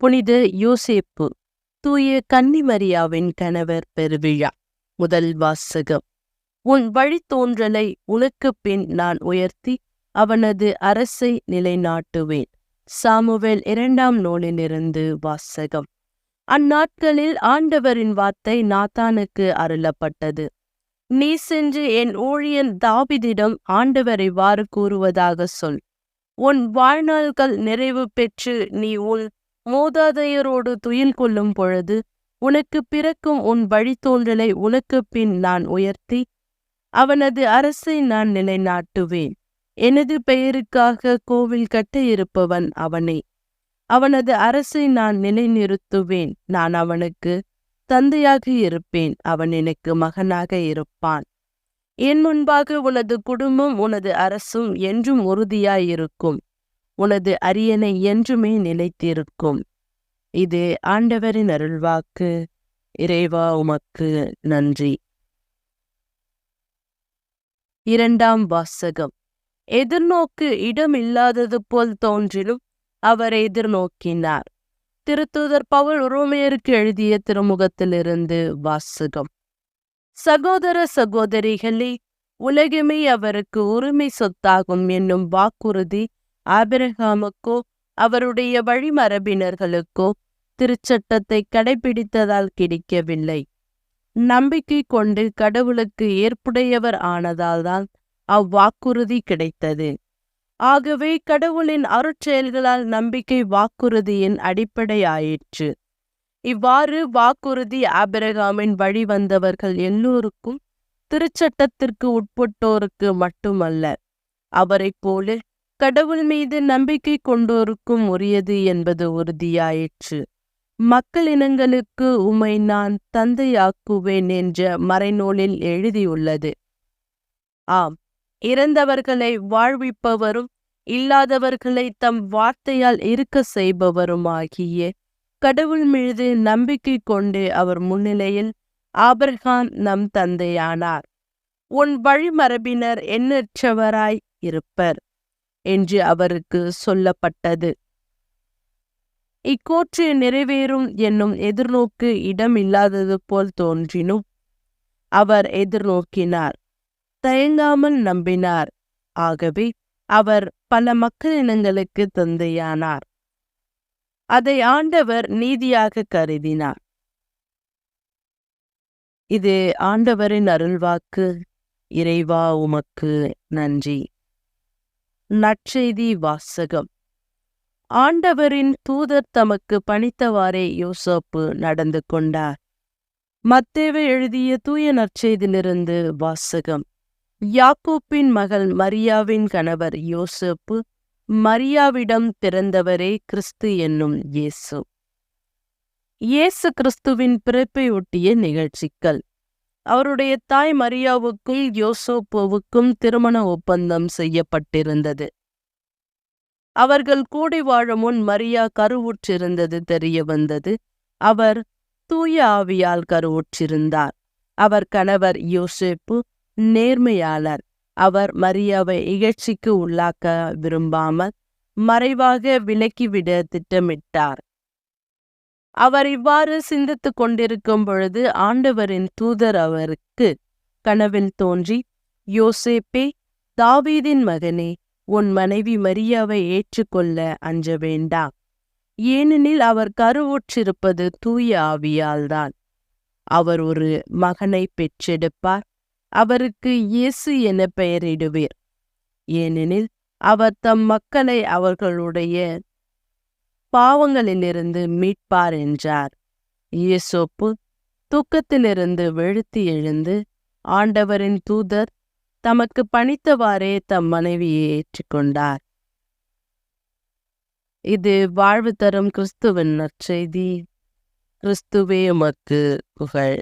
புனித யோசேப்பு தூய கன்னிமரியாவின் கணவர் பெருவிழா முதல் வாசகம். உன் வழித்தோன்றலை உனக்கு பின் நான் உயர்த்தி அவனது அரசை நிலைநாட்டுவேன். சாமுவேல் இரண்டாம் நூலிலிருந்து வாசகம். அந்நாட்களில் ஆண்டவரின் வார்த்தை நாத்தானுக்கு அருளப்பட்டது. நீ சென்று என் ஊழியன் தாவிதிடம் ஆண்டவர் இவ்வாறு கூறுவதாக சொல். உன் வாழ்நாள்கள் நிறைவு பெற்று நீ உன் மூதாதையரோடு துயில் கொள்ளும் பொழுது உனக்கு பிறக்கும் உன் வழித்தோன்றலை உனக்கு பின் நான் உயர்த்தி அவனது அரசை நான் நிலைநாட்டுவேன். எனது பெயருக்காக கோவில் கட்ட இருப்பவன் அவனே. அவனது அரசை நான் நிலைநிறுத்துவேன். நான் அவனுக்கு தந்தையாக இருப்பேன். அவன் எனக்கு மகனாக இருப்பான். என் முன்பாக உனது குடும்பம் உனது அரசும் என்றும் உறுதியாயிருக்கும். உனது அரியணை என்றுமே நிலைத்திருக்கும். இது ஆண்டவரின் அருள்வாக்கு. இறைவா உமக்கு நன்றி. இரண்டாம் வாசகம். எதிர்நோக்கு இடமில்லாதது போல் தோன்றிலும் அவர் எதிர்நோக்கினார். திருத்தூதர் பவுல் உரோமையருக்கு எழுதிய திருமுகத்திலிருந்து வாசகம். சகோதர சகோதரிகளே உலகமே அவருக்கு உரிமை சொத்தாகும் என்னும் வாக்குறுதி ஆபிரகாமுக்கோ அவருடைய வழிமரபினர்களுக்கோ திருச்சட்டத்தை கடைபிடித்ததால் கிடைக்கவில்லை. நம்பிக்கை கொண்டு கடவுளுக்கு ஏற்புடையவர் ஆனதால்தான் அவ்வாக்குறுதி கிடைத்தது. ஆகவே கடவுளின் அருட்செயல்களால் நம்பிக்கை வாக்குறுதியின் அடிப்படையாயிற்று. இவ்வாறு வாக்குறுதி ஆபிரகாமின் வழி வந்தவர்கள் எல்லோருக்கும் திருச்சட்டத்திற்கு உட்பட்டோருக்கு மட்டுமல்ல அவரைப் போல கடவுள் மீது நம்பிக்கை கொண்டோருக்கும் உரியது என்பது உறுதியாயிற்று. மக்கள் இனங்களுக்கு உமை நான் தந்தையாக்குவேன் என்ற மறைநூலில் எழுதியுள்ளது. ஆம் இறந்தவர்களை வாழ்விப்பவரும் இல்லாதவர்களை தம் வார்த்தையால் இருக்க செய்பவருமாகிய கடவுள் மீது நம்பிக்கை கொண்டு அவர் முன்னிலையில் ஆபர்கான் நம் தந்தையானார். உன் வழிமரபினர் எண்ணற்றவராய் இருப்பர். என்று அவருக்கு சொல்லப்பட்டது. இக்கூற்று நிறைவேறும் என்னும் எதிர்நோக்கு இடமில்லாதது போல் தோன்றினும் அவர் எதிர்நோக்கினார். தயங்காமல் நம்பினார். ஆகவே அவர் பல மக்களினங்களுக்கு தந்தையானார். அதை ஆண்டவர் நீதியாக கருதினார். இது ஆண்டவரின் அருள்வாக்கு. இறைவா உமக்கு நன்றி. நற்செய்தி வாசகம் ஆண்டவரின் தூதர் தமக்கு பணித்தவாறே யோசப்பு நடந்து கொண்டார். மத்தேவை எழுதிய தூய நற்செய்தியிலிருந்து வாசகம். யாக்கோப்பின் மகள் மரியாவின் கணவர் யோசப்பு மரியாவிடம் பிறந்தவரே கிறிஸ்து என்னும் இயேசு. இயேசு கிறிஸ்துவின் பிறப்பை ஒட்டிய நிகழ்ச்சிகள். அவருடைய தாய் மரியாவுக்கும் யோசோப்போவுக்கும் திருமண ஒப்பந்தம் செய்யப்பட்டிருந்தது. அவர்கள் கூடி வாழும் முன் மரியா கருவுற்றிருந்தது தெரிய வந்தது. அவர் தூய ஆவியால் கருவுற்றிருந்தார். அவர் கணவர் யோசேப்பு நேர்மையாளர். அவர் மரியாவை இகழ்ச்சிக்கு உள்ளாக்க விரும்பாமல் மறைவாக விலக்கிவிட திட்டமிட்டார். அவர் இவ்வாறு சிந்தித்துக் கொண்டிருக்கும் பொழுது ஆண்டவரின் தூதர் அவருக்கு கனவில் தோன்றி யோசேப்பே தாவீதின் மகனே உன் மனைவி மரியாவை ஏற்றுக்கொள்ள அஞ்ச வேண்டாம். ஏனெனில் அவர் கருவுற்றிருப்பது தூய ஆவியால்தான். அவர் ஒரு மகனை பெற்றெடுப்பார். அவருக்கு இயேசு என பெயரிடுவீர். ஏனெனில் அவர் தம் மக்களை அவர்களுடைய பாவங்களிலிருந்து மீட்பார் என்றார். இயேசோப்பு தூக்கத்திலிருந்து வெழுத்தி எழுந்து ஆண்டவரின் தூதர் தமக்கு பணித்தவாறே தம் மனைவியை ஏற்றுக்கொண்டார். இது வாழ்வு தரும் கிறிஸ்துவின் நற்செய்தி. கிறிஸ்துவே உமக்கு புகழ்.